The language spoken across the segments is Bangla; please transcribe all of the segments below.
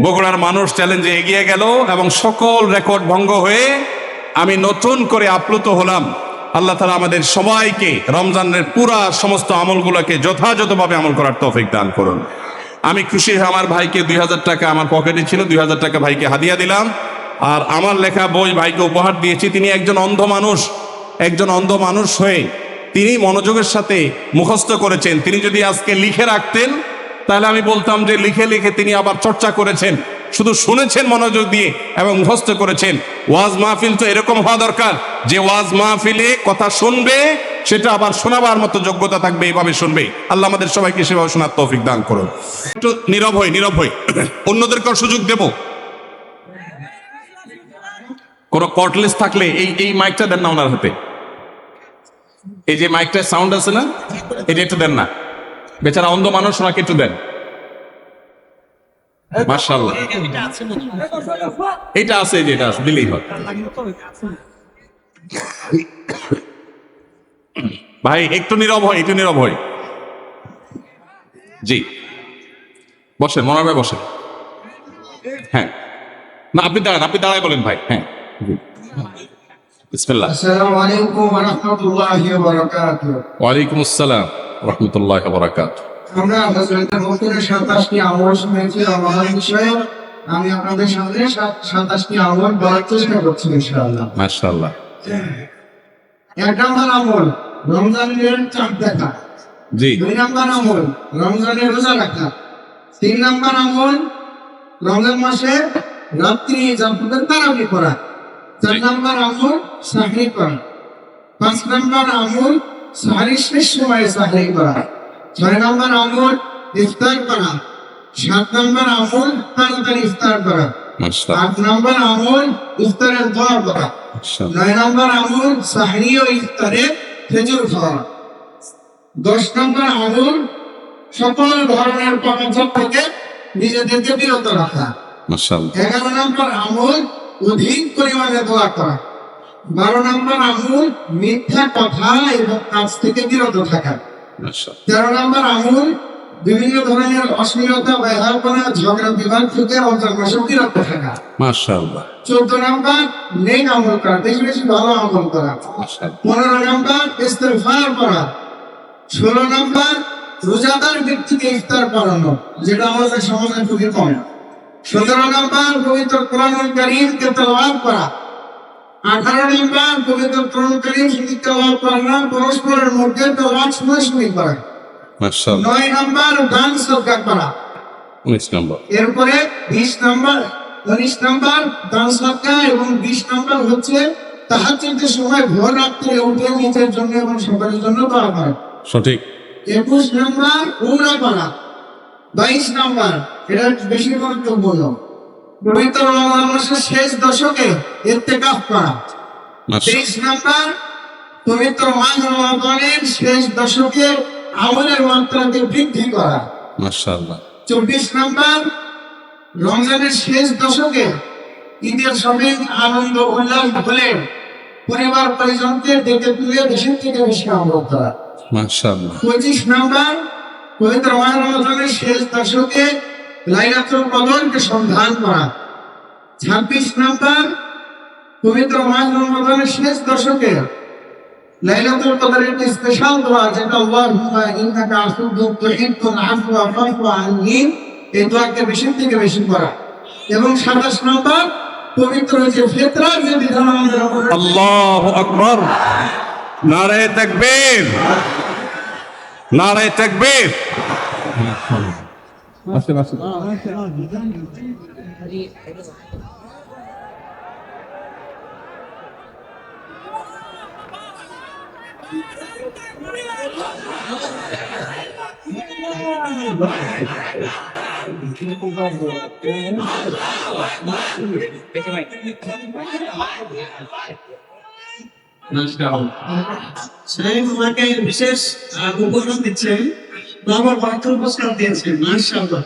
বগুড়ার মানুষ চ্যালেঞ্জে এগিয়ে গেল এবং সকল রেকর্ড ভঙ্গ হয়ে আমি নতুন করে আপ্লুত হলাম। আল্লাহ তালা আমাদের সবাইকে রমজানের পুরা সমস্ত আমলগুলোকে যথাযথভাবে আমল করার তৌফিক দান করুন। আমি খুশি আমার ভাইকে দুই হাজার টাকা আমার পকেটে ছিল, দুই হাজার টাকা ভাইকে হাদিয়া দিলাম। আর আমার লেখা বই ভাইকে উপহার দিয়েছি। তিনি একজন অন্ধ মানুষ, একজন অন্ধ মানুষ হয়ে তিনি মনোযোগের সাথে মুখস্থ করেছেন। তিনি যদি আজকে লিখে রাখতেন তাহলে আমি বলতাম যে লিখে লিখে তিনি আবার চর্চা করেছেন। শুধু শুনেছেন মনোযোগ দিয়ে এবং মুখস্থ করেছেন। ওয়াজ মাহফিল তো এরকম হওয়া দরকার। যে ওয়াজ মাহফিলে কথা শুনবে, সেটা আবার শোনাবার মতো যোগ্যতা থাকবে এইভাবে শুনবে। আল্লাহ আমাদের সবাইকে সেভাবে শোনার তৌফিক দান করুন। একটু নীরব হই নীরব হই। অন্যদেরকেও সুযোগ দেব? কোনো কর্টলেস থাকলে এই এই মাইকটা দেন না ওনার হাতে। এই যে মাইকটার সাউন্ড আছে না, এটা একটু দেন না। বেচারা অন্ধ মানুষ ওনাকে একটু দেন। হ্যাঁ, মার্শাল্লাহ এটা আছে যেটা আছে দিলেই হয়। ভাই একটু নীরব হয় একটু নীরব হয় জি। মনে হ্যাঁ। না আপনি দাঁড়ান আপনি দাঁড়ায় বলেন ভাই। হ্যাঁ বিসমিল্লাহ। আসসালামু আলাইকুম ওয়া রাহমাতুল্লাহি ওয়া বারাকাতুহু। ওয়া আলাইকুম আসসালাম। রহমতুল্লাহ বরাকাত আমরা হজরতের মধ্যে সাতাশটি আমল শুনেছি রমাদান বিষয়ে। আমি আপনাদের সামনে সাতাশটি আমল বলার চেষ্টা করছি ইনশাআল্লাহ। মাশাআল্লাহ। এক নম্বর আমল রমজানের চাঁদ দেখা। জি। দুই নম্বর আমল রমজানের রোজা রাখা। তিন নম্বর আমল রমজান মাসে রাত্রি জানপুরের তারাবি করা চার নম্বর আমল সাহরি করা পাঁচ নম্বর আমল সাহারি শেষ সময়ে সাহরি করা। ছয় নম্বর আমল ইফতার করা। সাত নম্বর আমল তাড়াতাড়ি ইফতার করা। আট নম্বর আমল ইফতারের দোয়া করা। নয় নম্বর আমল সাহরি ও ইফতারে খেজুর খাওয়া। দশ নম্বর আমল সকল ধরনের পাপাচার থেকে নিজেদেরকে বিরত রাখা। এগারো নম্বর আমল অধিক পরিমাণে দোয়া করা। বারো নম্বর আমল মিথ্যা কথা এবং কাজ থেকে বিরত থাকা। তেরো নম্বর আমল বিভিন্ন ধরনের অশ্লীলতা ব্যবহার করা ঝগড়া বিবাদ থেকে মাসে বিরত থাকা। মাশাআল্লাহ। চোদ্দ নম্বর নেক আমল করা বেশি বেশি ভালো আমল করা। পনেরো নম্বর ইস্তেফার করা। ষোলো নম্বর রোজাদার ব্যক্তিকে ইফতার করানো যেটা আমাদের সমাজে খুবই কম। সতেরো নম্বর পবিত্র কোরআনুল করিমকে তেলাওয়াত করা। আঠারো নম্বর পবিত্র কোরআন করিম শুধু তেলাওয়াত করা না পরস্পরের মধ্যে তেলাওয়াত শুনে শুনে নয় নম্বর দান সদকা করা 19 নম্বর। এরপরে বিশ নম্বর উনিশ নম্বর দান সদকা এবং বিশ নম্বর হচ্ছে তাহার তাহাজ্জুদের সময় ভোর রাত্রে উঠে নিজের জন্য এবং সকলের জন্য দোয়া করা। সঠিক। একুশ নম্বর উমরা করা বাইশ নম্বর এটা বেশি গুরুত্বপূর্ণ পবিত্র রমজান মাসের শেষ দশকে ইত্তেকাফ করা। মাশাআল্লাহ তেইশ নম্বর পবিত্র মাস রমজানের শেষ দশকে আমলের মাত্রাকে বৃদ্ধি করা। মাশাআল্লাহ। চব্বিশ নম্বর রমজানের শেষ দশকে ঈদের সবে আনন্দ উল্লাস ভুলে পরিবার পরিজনকে ডেকে তুলে বেশি থেকে বেশি আমল করা। পঁচিশ নম্বর পবিত্র মাহ রমজানের শেষ দশকে লাইলাতুল কদরকে সন্ধান করা। ছাব্বিশ নম্বর, পবিত্র মাহ রমজানের শেষ দশকে লাইলাতুল কদরের একটি স্পেশাল দোয়া যেটা আল্লাহুম্মা ইন্নাকা আফুদুন তুহিব্বুল আফওয়া ফাফু আননি, এই দোয়াকে বেশি থেকে বেশি করা এবং সাতাশ নম্বর, পবিত্র যে ফেতরার যে বিধান আমাদের আল্লাহু আকবার। তাকবীর। নারায়ে তাকবীর। আসেন আসেন সেই তোমাকে বিশেষ আহ, উপহার দিচ্ছেন বাবার পাত্র পুরস্কার দিয়েছেন মাশাআল্লাহ।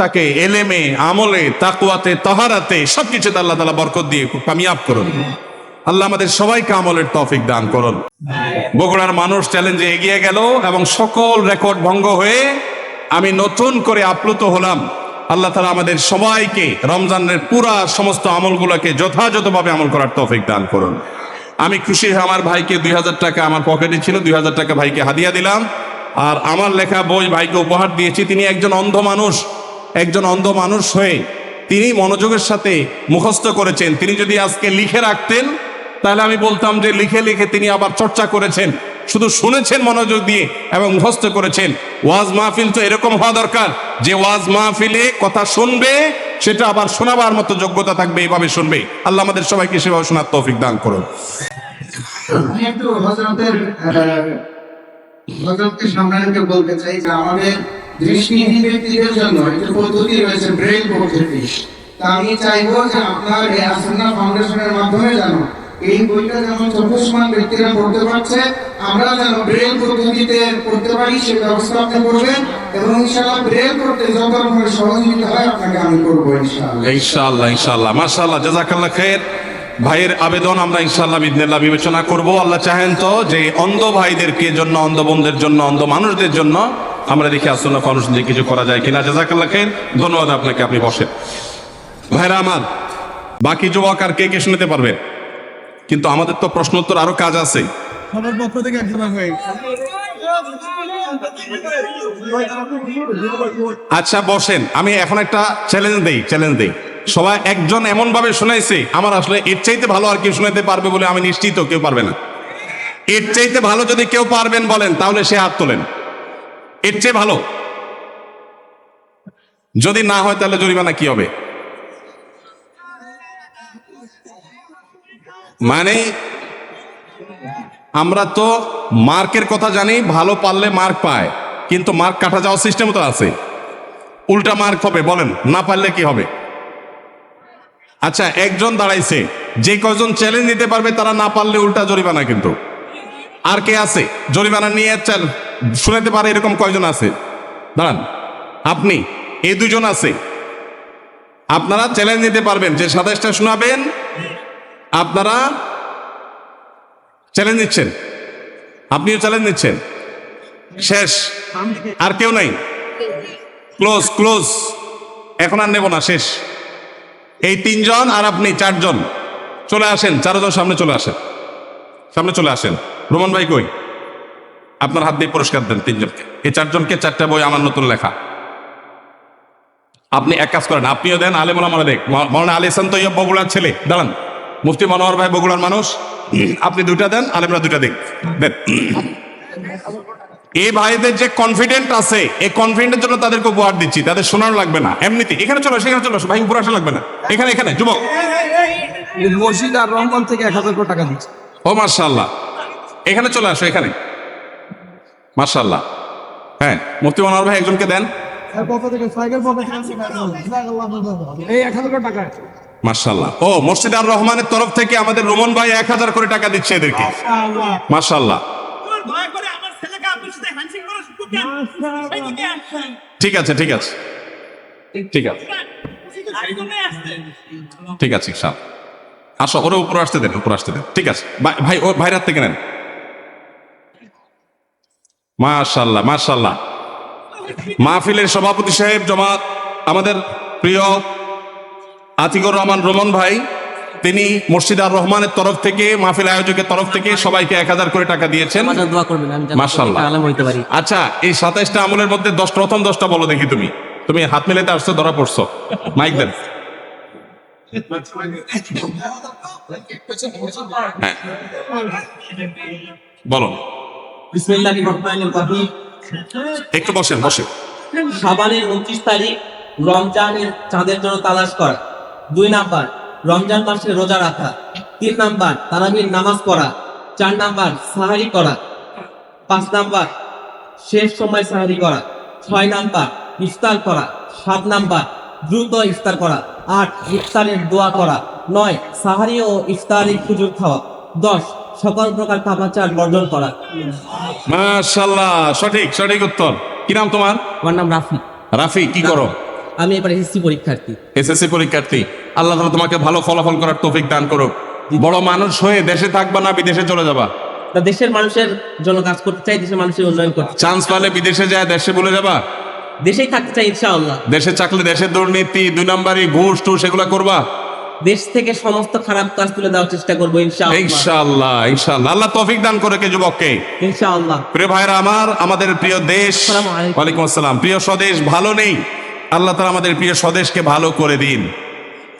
তাকে এলেমে, আমলে তাকুয়াতে তাহারাতে, সবকিছুতে আল্লাহ তাআলা বরকত দিয়ে খুব কামিয়াব করুন। আল্লাহ আমাদের সবাইকে আমলের তৌফিক দান করুন। বগুড়ার মানুষ চ্যালেঞ্জে এগিয়ে গেল এবং সকল রেকর্ড ভঙ্গ হয়ে আমি নতুন করে আপ্লুত হলাম। আল্লাহ তালা আমাদের সবাইকে রমজানের পুরা সমস্ত আমলগুলোকে যথাযথভাবে আমল করার তৌফিক দান করুন। আমি খুশি হয়ে আমার ভাইকে দুই হাজার টাকা আমার পকেটে ছিল, দুই হাজার টাকা ভাইকে হাদিয়া দিলাম। আর আমার লেখা বই ভাইকে উপহার দিয়েছি। তিনি একজন অন্ধ মানুষ, একজন অন্ধ মানুষ হয়ে তিনি মনোযোগের সাথে মুখস্থ করেছেন। তিনি যদি আজকে লিখে রাখতেন, তাহলে আমি বলতাম যে লিখে লিখে তিনি আবার চর্চা করেছেন। শুধু শুনেছেন মনোযোগ দিয়ে এবং মুখস্থ করেছেন। ওয়াজ মাহফিল তো এরকম হওয়া দরকার। যে ওয়াজ মাহফিলে কথা শুনবে সেটা আবার শোনাবার মতো যোগ্যতা থাকবে এইভাবে শুনবে। আল্লাহ আমাদের সবাইকে সেভাবে শোনার তৌফিক দান করুন। আমি চাইব যে আপনার এই আসন্না ফাউন্ডেশনের মাধ্যমে যেন এই বইটা যেমন চব্বিশমান ব্যক্তিরা পড়তে পারছে, আমরা যেন ব্রেল পদ্ধতিতে পড়তে পারি সে ব্যবস্থা আপনি করবেন এবং ইনশাআল্লাহ ব্রেল করতে যত রকমের সহযোগিতা হয়, আপনাকে আমি করব ইনশাআল্লাহ। ইনশাআল্লাহ ইনশাআল্লাহ। মাশাআল্লাহ জাজাকাল্লাহ খের ভাইয়ের আবেদন আমরা ইনশাল্লাহ বিদিনাল্লাহ বিবেচনা করব। আল্লাহ চাহেন তো যে অন্ধ ভাইদেরকে জন্য, অন্ধ বোনদের জন্য, অন্ধ মানুষদের জন্য আমরা দেখি আসন্ন মানুষ দিয়ে কিছু করা যায় কিনা। জাজাকাল্লাহ খের ধন্যবাদ আপনাকে, আপনি বসেন। ভাইরা আমার, বাকি যুবক আর কে কে শুনতে পারবেন কিন্তু আমাদের তো প্রশ্নোত্তর আরও কাজ আছে। সবার পক্ষ থেকে আচ্ছা বসেন। আমি এখন একটা চ্যালেঞ্জ দেই চ্যালেঞ্জ দেই। সবাই একজন এমন ভাবে শোনাইছে আমার আসলে এর চাইতে ভালো আর কেউ শোনাতে পারবে বলে আমি নিশ্চিত কেউ পারবে না। এর চাইতে ভালো যদি কেউ পারবেন বলেন তাহলে সে হাত তোলেন। এর চেয়ে ভালো। যদি না হয় তাহলে জরিমানা কি হবে? মানে আমরা তো মার্কের কথা জানি, ভালো পারলে মার্ক পায়, কিন্তু মার্ক কাটা যাওয়ার সিস্টেম তো আছে। উল্টা মার্ক হবে, বলেন, না পারলে কি হবে? আচ্ছা একজন দাঁড়াইছে, যে কয়জন চ্যালেঞ্জ দিতে পারবে, তারা না পারলে উল্টা জরিমানা কিন্তু। আর কে আছে? জরিমানা নিয়ে চাল শুনাতে পারে এরকম কয়জন আছে? দাঁড়ান, আপনি এই দুজন আছে। আপনারা চ্যালেঞ্জ নিতে পারবেন, যে সাতাশটা শোনাবেন আপনারা চ্যালেঞ্জ নিচ্ছেন। আপনিও চ্যালেঞ্জ নিচ্ছেন। শেষ। আর কেউ নাই। ক্লোজ ক্লোজ এখন আর নেব না, শেষ। এই তিনজন আর আপনি চারজন। চলে আসেন, চারজন সামনে চলে আসেন। সামনে চলে আসেন। রোমান ভাই কই? আপনার হাত দিয়ে পুরস্কার দেন তিনজনকে। এই চারজনকে চারটা বই আমার নতুন লেখা। আপনি এক কাজ করেন, আপনিও দেন, আলেমুল আমার দেখ। মৌলানা আলী সান্ত বগুড়ার ছেলে। দাঁড়ান। মুফতি মনোহর ভাই বগুড়ার মানুষ। আপনি দুইটা দেন আলেমরা দুইটা দেন দেন। এই ভাইদের যে কনফিডেন্ট আছে এই কনফিডেন্টের জন্য তাদেরকে উপহার দিচ্ছি তাদের শোনানো লাগবে না। এমনিতে এখানে চলো সেখানে চলো ভাই উপহার আসা লাগবে না। এখানে এখানে যুবক। মসজিদ আর রংকন থেকে এক হাজার টাকা দিচ্ছে। ও মার্শাল্লাহ এখানে চলে আসো এখানে। মার্শাল্লাহ হ্যাঁ মুফতি মনোহর ভাই একজনকে দেন। পক্ষ এই এক হাজার টাকা মার্শাল্লাহ ও মসজিদ আর রহমানের তরফ থেকে আমাদের রোমন ভাই এক হাজার করে টাকা দিচ্ছে এদেরকে। আসেন ঠিক আছে ঠিক আছে। ঠিক আছে। ঠিক আছে ইনশাল আসো ওরা উপরে আসতে দেন উপরে আসতে দেন। ঠিক আছে। ভাই- ভাই ও ভাইরাত থেকে নেন। মাশাল্লাহ মাশাল্লাহ মাহফিলের সভাপতি সাহেব জমাত আমাদের প্রিয় আতিকুর রহমান রমন ভাই তিনি মসজিদ আর রহমানের তরফ থেকে মাহফিল আয়োজকের তরফ থেকে সবাইকে এক হাজার করে টাকা দিয়েছেন। আচ্ছা এই সাতাইশটা আমলের মধ্যে দশ প্রথম দশটা বলো দেখি তুমি। তুমি হাত মেলাতে আসছো ধরা পড়ছো। মাইক দেন। হ্যাঁ। বলো। একটু বসেন বসেন। শাবানের উনত্রিশ তারিখ রমজানের চাঁদের জন্য তালাশ করা। দুই নাম্বার রমজান মাসে রোজা রাখা। তিন নাম্বার তারাবির নামাজ পড়া। চার নাম্বার সাহারি করা। পাঁচ নাম্বার শেষ সময় সাহারি করা। ছয় নাম্বার ইফতার করা। সাত নাম্বার দ্রুত ইফতার করা। আট ইফতারের দোয়া করা। নয় সাহারি ও ইফতারের সুযোগ খাওয়া। দশ সকল প্রকার কাপাচার বর্জন করা। মাশাল্লাহ সঠিক সঠিক উত্তর। কি নাম তোমার? আমার নাম রাফি। রাফি কি করো? আমি এবার এসএসসি পরীক্ষার্থী। এসএসসি পরীক্ষার্থী আল্লাহ তাআলা তোমাকে ভালো ফলাফল করার তৌফিক দান করুক। বড় মানুষ হয়ে দেশে থাকবা না বিদেশে চলে যাবা। তা দেশের মানুষের জন্য কাজ করতে চাই দেশের মানুষের উন্নয়ন করতে চান্স পালে বিদেশে যায় দেশে বলে যাবা। দেশেই থাকতে চাই ইনশাআল্লাহ। দেশে চাকলে দেশের দুর্নীতি দুই নাম্বারই ঘুষ টুস এগুলো করবা। দেশ থেকে সমস্ত খারাপ কাজ তুলে দেওয়ার চেষ্টা করব ইনশাআল্লাহ। ইনশাআল্লাহ ইনশাআল্লাহ। আল্লাহ তৌফিক দান করে কে যুবককে। ইনশাআল্লাহ। প্রিয় ভাইরা আমার আমাদের প্রিয় দেশ আসসালামু আলাইকুম। আসসালাম। প্রিয় স্বদেশ ভালো নেই। আল্লাহ তালা আমাদের প্রিয় স্বদেশকে ভালো করে দিন।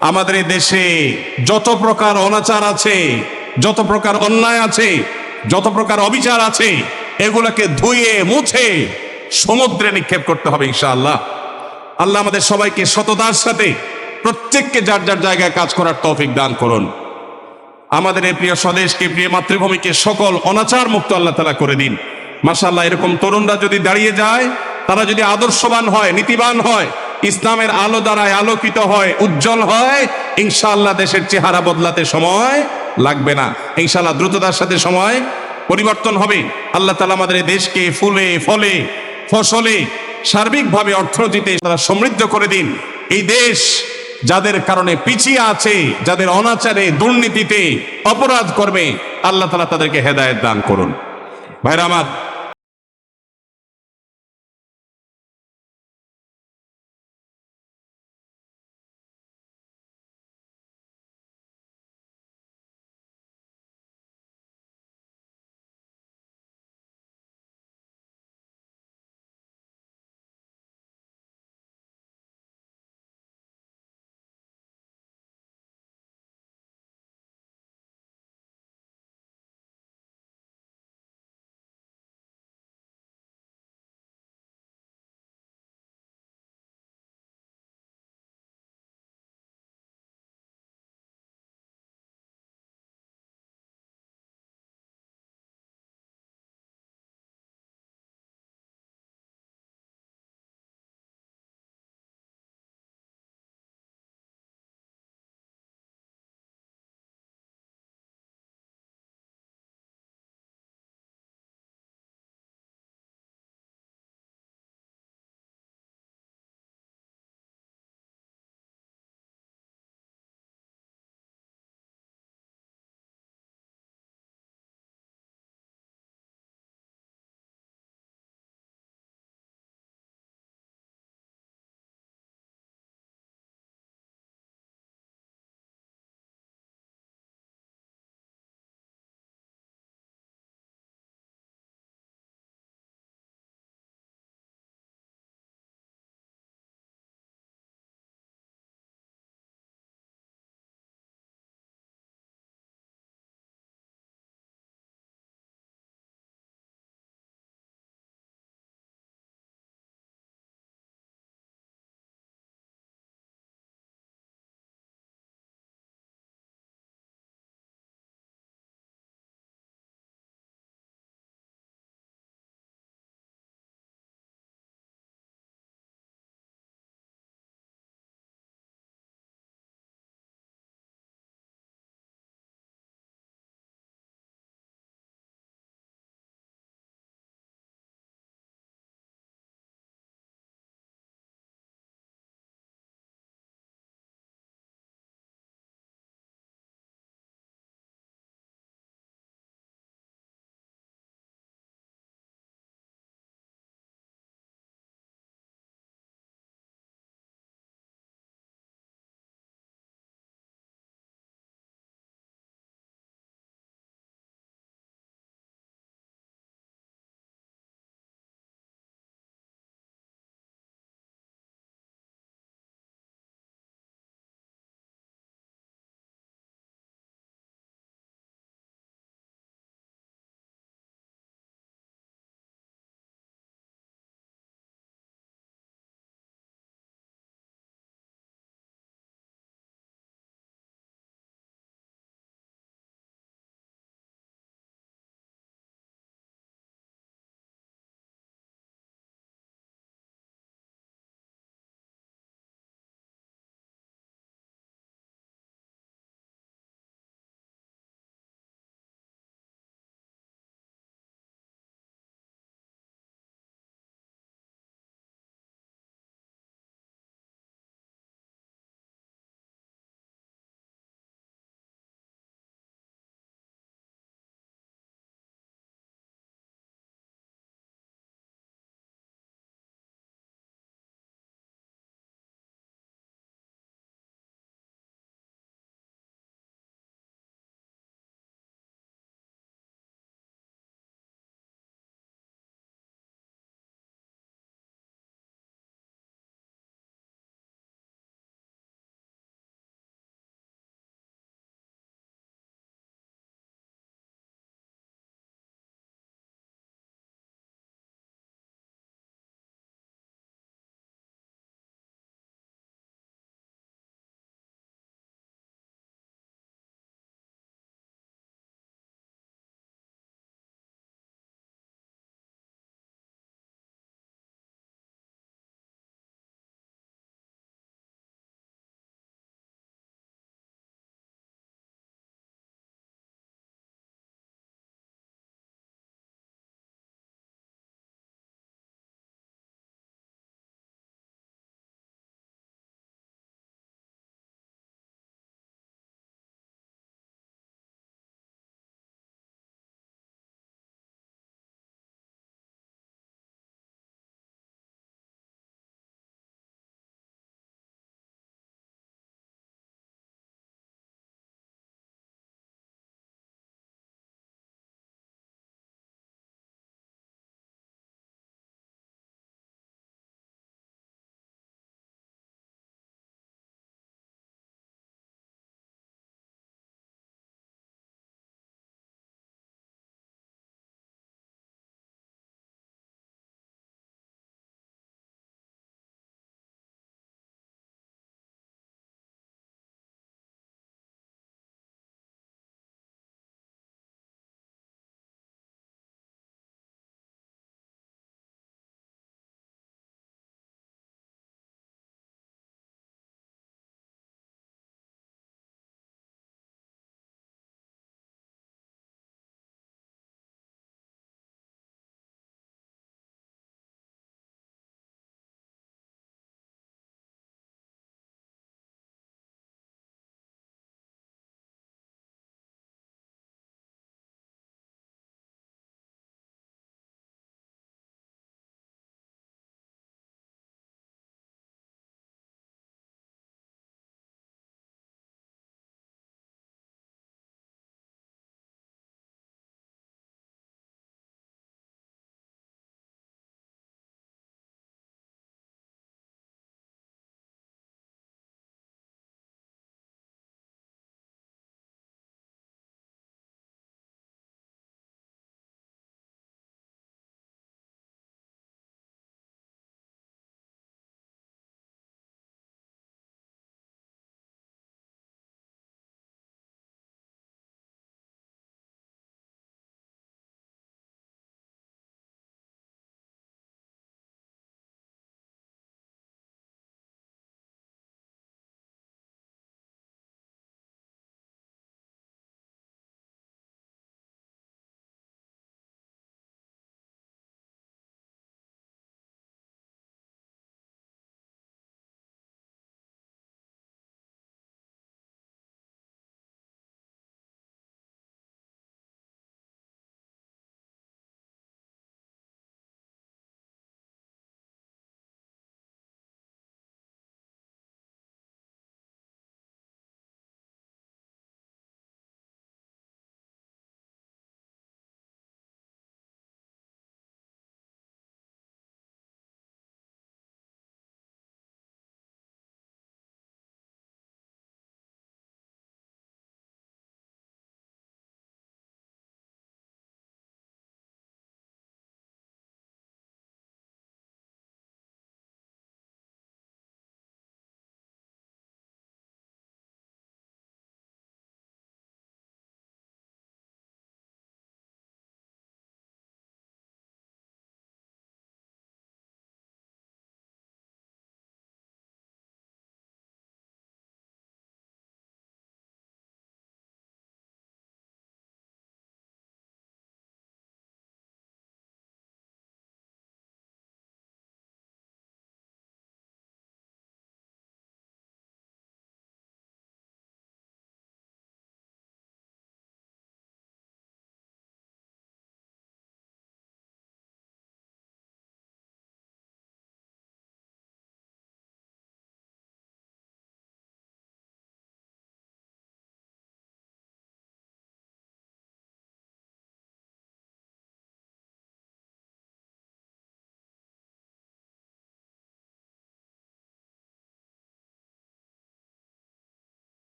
আমাদের দেশে যত প্রকার অনাচার আছে, যত প্রকার অন্যায় আছে, যত প্রকার অবিচার আছে, এগুলোকে ধুয়ে, মুছে সমুদ্রে নিক্ষেপ করতে হবে ইনশাআল্লাহ। আল্লাহ আমাদের সবাইকে সততার সাথে প্রত্যেককে যার যার জায়গায় কাজ করার তৌফিক দান করুন। আমাদের এই প্রিয় স্বদেশকে, প্রিয় মাতৃভূমিকে সকল অনাচার মুক্ত আল্লাহ তালা করে দিন। মাসাল্লাহ এরকম তরুণরা যদি দাঁড়িয়ে যায় তারা যদি আদর্শবান হয়, নীতিবান হয়, ইসলামের আলো দ্বারায় আলোকিত হয়, উজ্জ্বল হয়, ইনশাআল্লাহ দেশের চেহারা বদলাতে সময় লাগবে না। ইনশাআল্লাহ দ্রুততার সাথে সময় পরিবর্তন হবে। আল্লাহ তালা আমাদের দেশকে ফুলে, ফলে, ফসলে, সার্বিকভাবে অর্থনীতিতে তারা সমৃদ্ধ করে দিন। এই দেশ যাদের কারণে পিছিয়ে আছে, যাদের অনাচারে, দুর্নীতিতে অপরাধ করবে, আল্লাহ তালা তাদেরকে হেদায়েত দান করুন। ভাইরা আমার